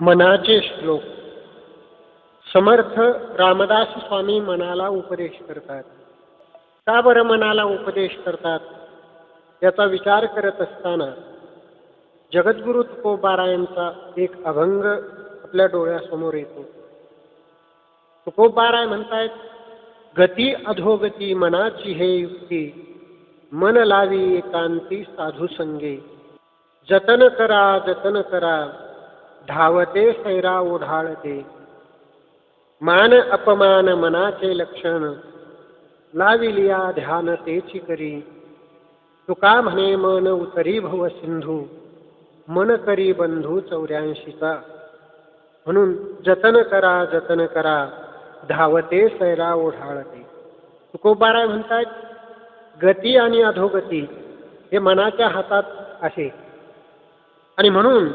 मनाचे श्लोक. समर्थ रामदास स्वामी मनाला उपदेश करतात. का बरं मनाला उपदेश करतात? याचा विचार करत असताना जगद्गुरु तुकोबारायांचा एक अभंग आपल्या डोळ्यासमोर येतो. तुकोबाराय म्हणतायत गती अधोगती मनाची हे युक्ती मन लावी एकांती साधू संगे जतन करा जतन करा धावते सैरा ओढाळते. मान अपमान मनाचे लक्षण. लाविलिया ध्यान तेची करी. तुका म्हणे मन उतरी भव सिंधू. मन करी बंधू चौऱ्याऐंशीचा. म्हणून जतन करा जतन करा. धावते सैरा ओढाळते. तुकोबाराय म्हणतात गती आणि अधोगती हे मनाच्या हातात आहे. आणि म्हणून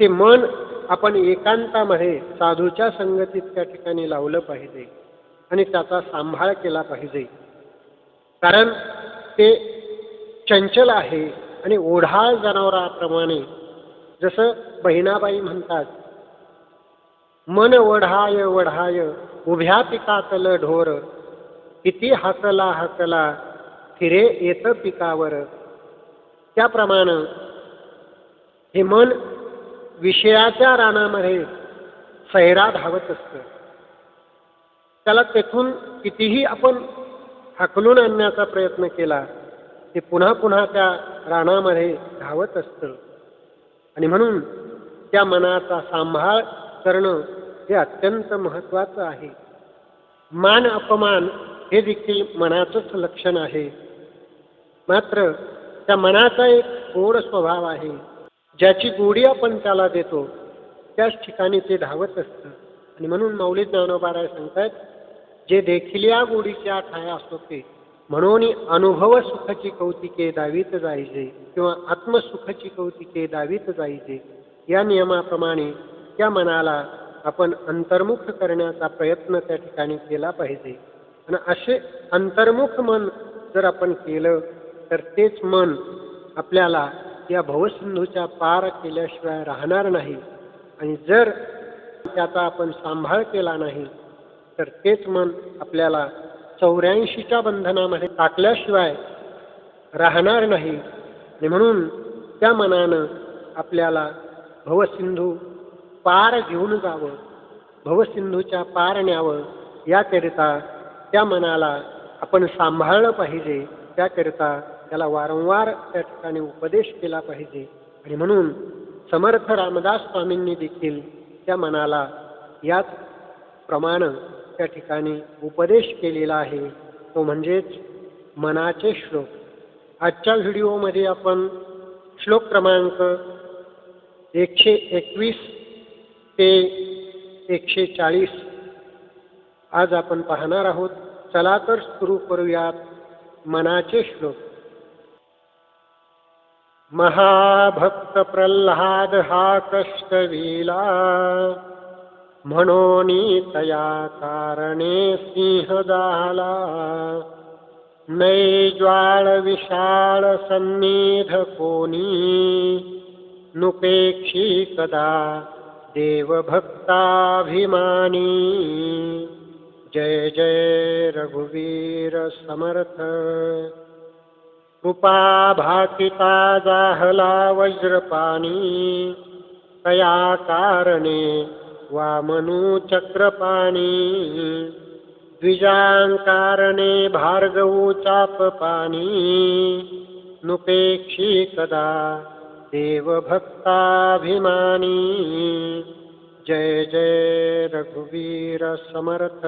ते मन आपण एकांतामध्ये साधूच्या संगतीत त्या ठिकाणी लावलं पाहिजे आणि त्याचा सांभाळ केला पाहिजे. कारण ते चंचल आहे आणि ओढाळ जनावराप्रमाणे जसं बहिणाबाई म्हणतात मन वढाय वढाय उभ्या पिकातल ढोर किती हसला हसला फिरे येत पिकावर. त्याप्रमाणे हे मन विषयाच्या रानामध्ये सैरा धावत असतं. त्याला तेथून कितीही आपण हाकलून आणण्याचा प्रयत्न केला ते पुन्हा पुन्हा त्या रानामध्ये धावत असतं. आणि म्हणून त्या मनाचा सांभाळ करणं हे अत्यंत महत्त्वाचं आहे. मान अपमान हे देखील मनाचंच लक्षण आहे. मात्र त्या मनाचा एक गोड स्वभाव आहे. ज्याची गोडी आपण त्याला देतो त्याच ठिकाणी ते धावत असतं. आणि म्हणून माऊली ज्ञानोबाराय सांगतात जे देखील या गोडीच्या ठाया असोते म्हणून अनुभव सुखाची कौतिके दावीत जायचे किंवा आत्मसुखाची कौतिके दावीत जायचे या नियमाप्रमाणे त्या मनाला आपण अंतर्मुख करण्याचा प्रयत्न त्या ठिकाणी केला पाहिजे. आणि असे अंतर्मुख मन जर आपण केलं तर तेच मन आपल्याला या भवसिंधूच्या पार केल्याशिवाय राहणार नाही. आणि जर त्याचा आपण सांभाळ केला नाही तर तेच मन आपल्याला चौऱ्याऐंशीच्या बंधनामध्ये टाकल्याशिवाय राहणार नाही. आणि म्हणून त्या मनानं आपल्याला भवसिंधू पार घेऊन जावं भवसिंधूच्या पार न्यावं याकरिता त्या मनाला आपण सांभाळलं पाहिजे त्याकरिता त्याला वारंवार त्या ठिकाणी उपदेश केला पाहिजे. आणि म्हणून समर्थ रामदास स्वामींनी देखील त्या मनाला याच प्रमाण त्या ठिकाणी उपदेश केलेला आहे. तो म्हणजेच मनाचे श्लोक. आजच्या व्हिडिओमध्ये आपण श्लोक क्रमांक एकशे एकवीस ते एकशे चाळीस आज आपण पाहणार आहोत. चला तर सुरू करूयात मनाचे श्लोक. महाभक्तप्रह्लादहाकष्टवीला मनोनीतया कारणे सिंहदाला नैज्वालविशालसन्निधकोनी नुपेक्षी कदा देवभक्ताभिमानी। जय जय रघुवीरसमर्थ उपाभाकिताजाहला वज्रपाणी तया कारणे वामनुचक्रपाणी। द्विजाङ्कारणे भार्गवो चापपाणी। नुपेक्षी कदा देवभक्ताभिमानी। जय जय रघुवीरसमर्थ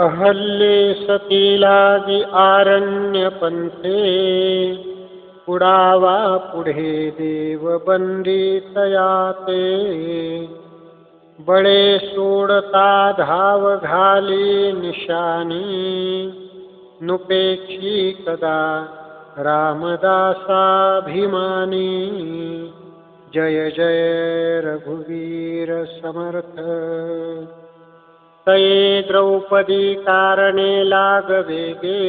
अहल्ये सतीलागी आरण्यपन्थे। पुडावा पुढे देव बंदितया ते बळे सोडता धाव घाली निशानी। नुपेक्षी कदा रामदासाभिमानी। जय जय रघुवीर समर्थ। तये द्रौपदी कारणे लाग वेगे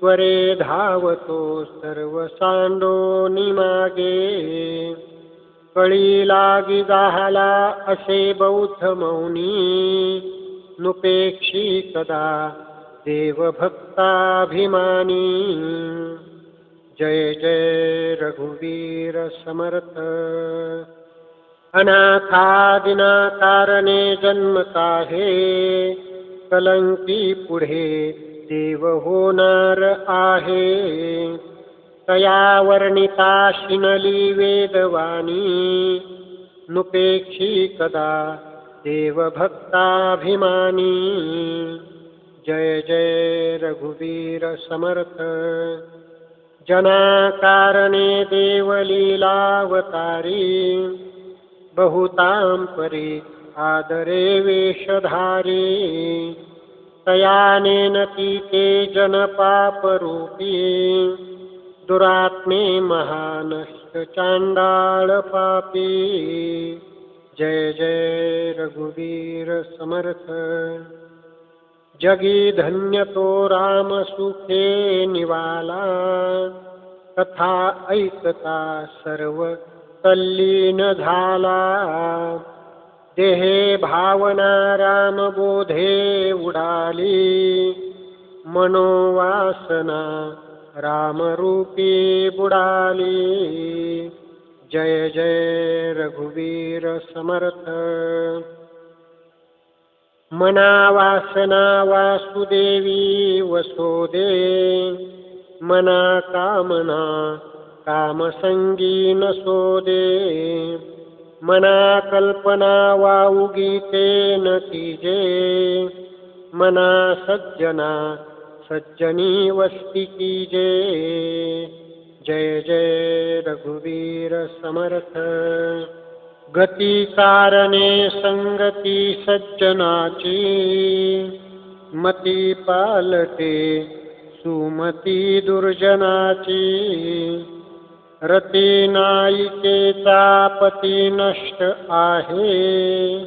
त्वरे धावतो सर्व सांडो निमागे। कळी लागी जाहाला असे बौद्ध मौनी। नुपेक्षी कदा देवभक्ताभिमानी। जय जय रघुवीर समर्थ। अनाथादिना कारणे जन्म काहे कलंकी पुढे देव होणार आहे. तया वर्णिता शिनली वेदवाणी नुपेक्षी कदा देवभक्ताभिमानी. जय जय रघुवीर समर्थ. जनाकारणे देवलीलावतारी बहुतां परी आदरे वेशधारी तयानेन तीते जनपापरूपी दुरात्मे महानश्च चाण्डाळपापी जय जय रघुवीर समर्थ। जगी धन्य तो राम सुखे निवाला। कथा ऐकता सर्व तल्लीन झाला. देहे भावना राम बोधे उडाली. मनोवासना रामरूपी बुडाली. जय जय रघुवीर समर्थ. मना वासना वासुदेवी वसोदे. मना कामना कामसंगी नसोदे मना कल्पना वाऊगीते न कीजे। मना सज्जना सज्जनी वस्ती कीजे जय जय रघुवीर समर्थ। गती कारणे संगती सज्जनाची मती पालटे सुमती दुर्जनाची रती नायिकेचा पती नष्ट आहे.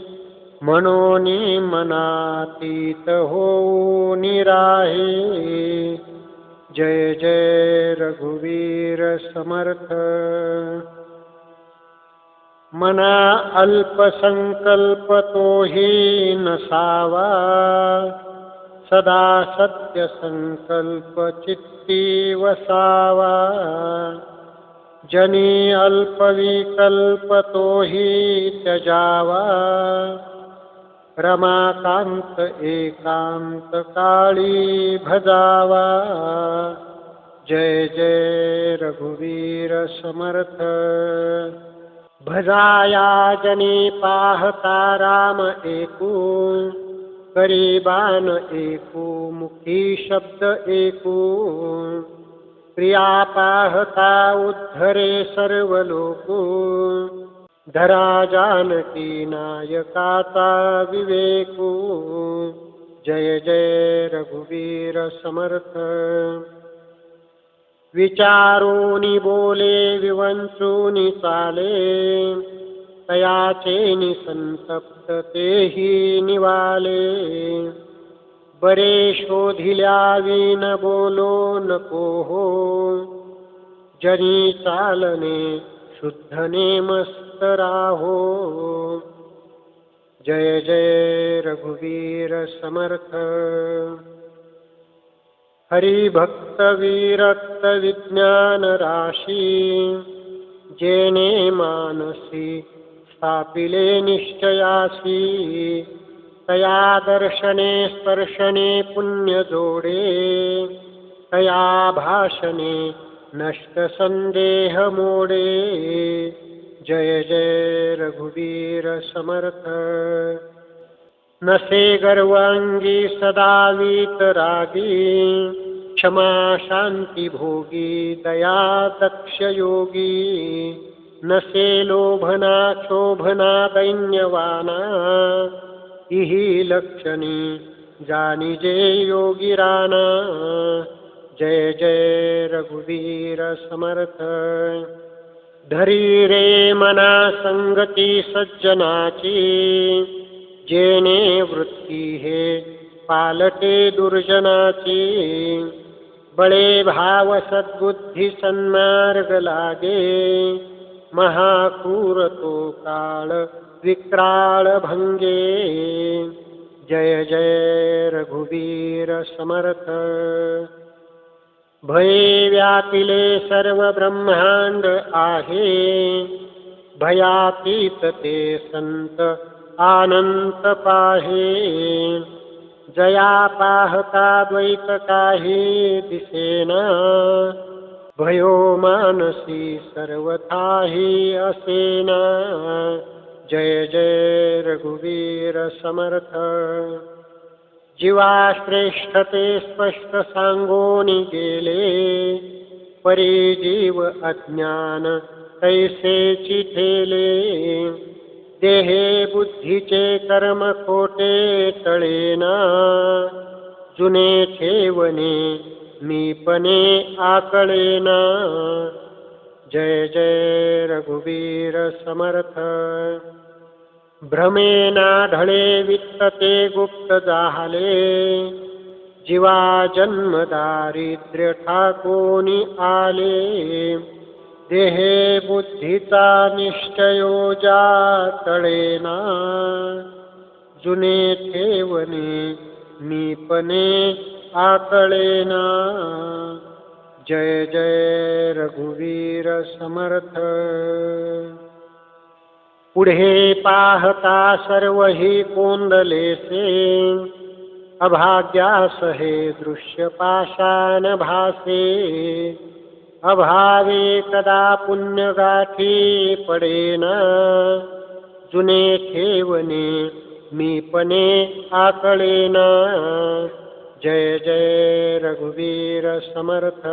म्हणून मनातीत होऊ निराहे जय जय रघुवीर समर्थ. मना अल्पसंकल्प तोही नसावा. सदा सत्य संकल्प चित्ती वसावा. जनी अल्पविकल्प तोही त्यजावा। रमाकांत एकांत काळी भजावा। जय जय रघुवीर समर्थ। भजाया जनी पाहता राम एकू। करीबान एकू मुखी शब्द एकू। प्रिया पाहता उद्धरे सर्व लोको धरा जानकी नायकाता विवेकू। जय जय रघुवीर समर्थ। विचारोनी बोले विवंचूनी चाले तयाचे निसंतप्त तेही निवाले। बरे शोधिल्या विन बोलो नको हो. जनी चालने शुद्धने मस्त राहो. जय जय रघुवीर समर्थ. हरिभक्त विरक्त विज्ञान राशी जेने मानसी स्थापिले निश्चयासी. तया दर्शने स्पर्शने पुण्यजोडे तया भाषणे नष्ट संदेह मोडे जय जय रघुवीर समर्थ। नसे गर्वांगी सदा वीतरागी क्षमा शांती भोगी दया दक्ष योगी। नसे लोभना क्षोभना दैन्यवाना इही लक्षणी जानिजे योगी राना जय जय रघुवीर समर्थ। धरी रे मना संगती सज्जनाची। जेने वृत्ती हे पालटे दुर्जनाची। बळे भाव सद्बुद्धी सन्मार्ग लागे। महाकूर तो काळ विक्राळभंगे जय जय रघुवीर समर्थ। भये व्यापिले सर्व ब्रह्मांड आहे। भयातीत ते संत आनंत पाहे। जया पाहता द्वैत काही दिसेना। भयो मानसी सर्वथाही असेना। जय जय रघुवीर समर्थ। जीवा श्रेष्ठते स्पष्ट सांगोनी गेले परी जीव अज्ञान तैसे चिठेले देहे बुद्धीचे कर्म खोटे तळेना जुने ठेवणे मीपणे आकळेना। जय जय रघुवीर समर्थ। भ्रमेणाढळे वित्तते गुप्तजाहले गुप्तदाहले जीवाजन्मदारिद्र्यठाकोनि आले। देहे बुद्धिता निश्चयो बुद्धितानिश्चयो जुने ठेवने नीपने आकलेन जय जय रघुवीर समर्थ। पुढे पाहता सर्व ही कोंदलेसे. अभाग्यास हे दृश्य पाषाण भासे. अभावे कदा पुण्यगाठी पडेना. जुने ठेवणे मीपणे आकळेना. जय जय रघुवीर समर्थ.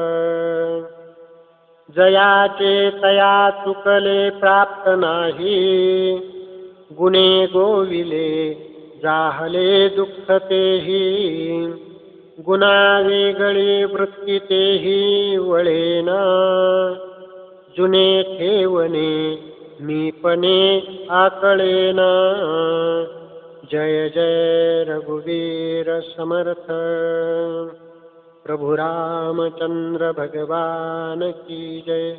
जयाचे तया चुकले प्राप्त नाही. गुणे गोविले जाहले दुःख तेही. गुणा वेगळी वृत्ती तेही वळेना. जुने ठेवणे मीपणे आकळेना. जय जय रघुवीर समर्थ. प्रभु रामचंद्र भगवान की जय।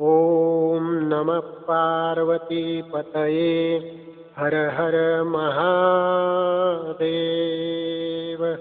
ओम नमः पार्वती पतये। हर हर महादेव।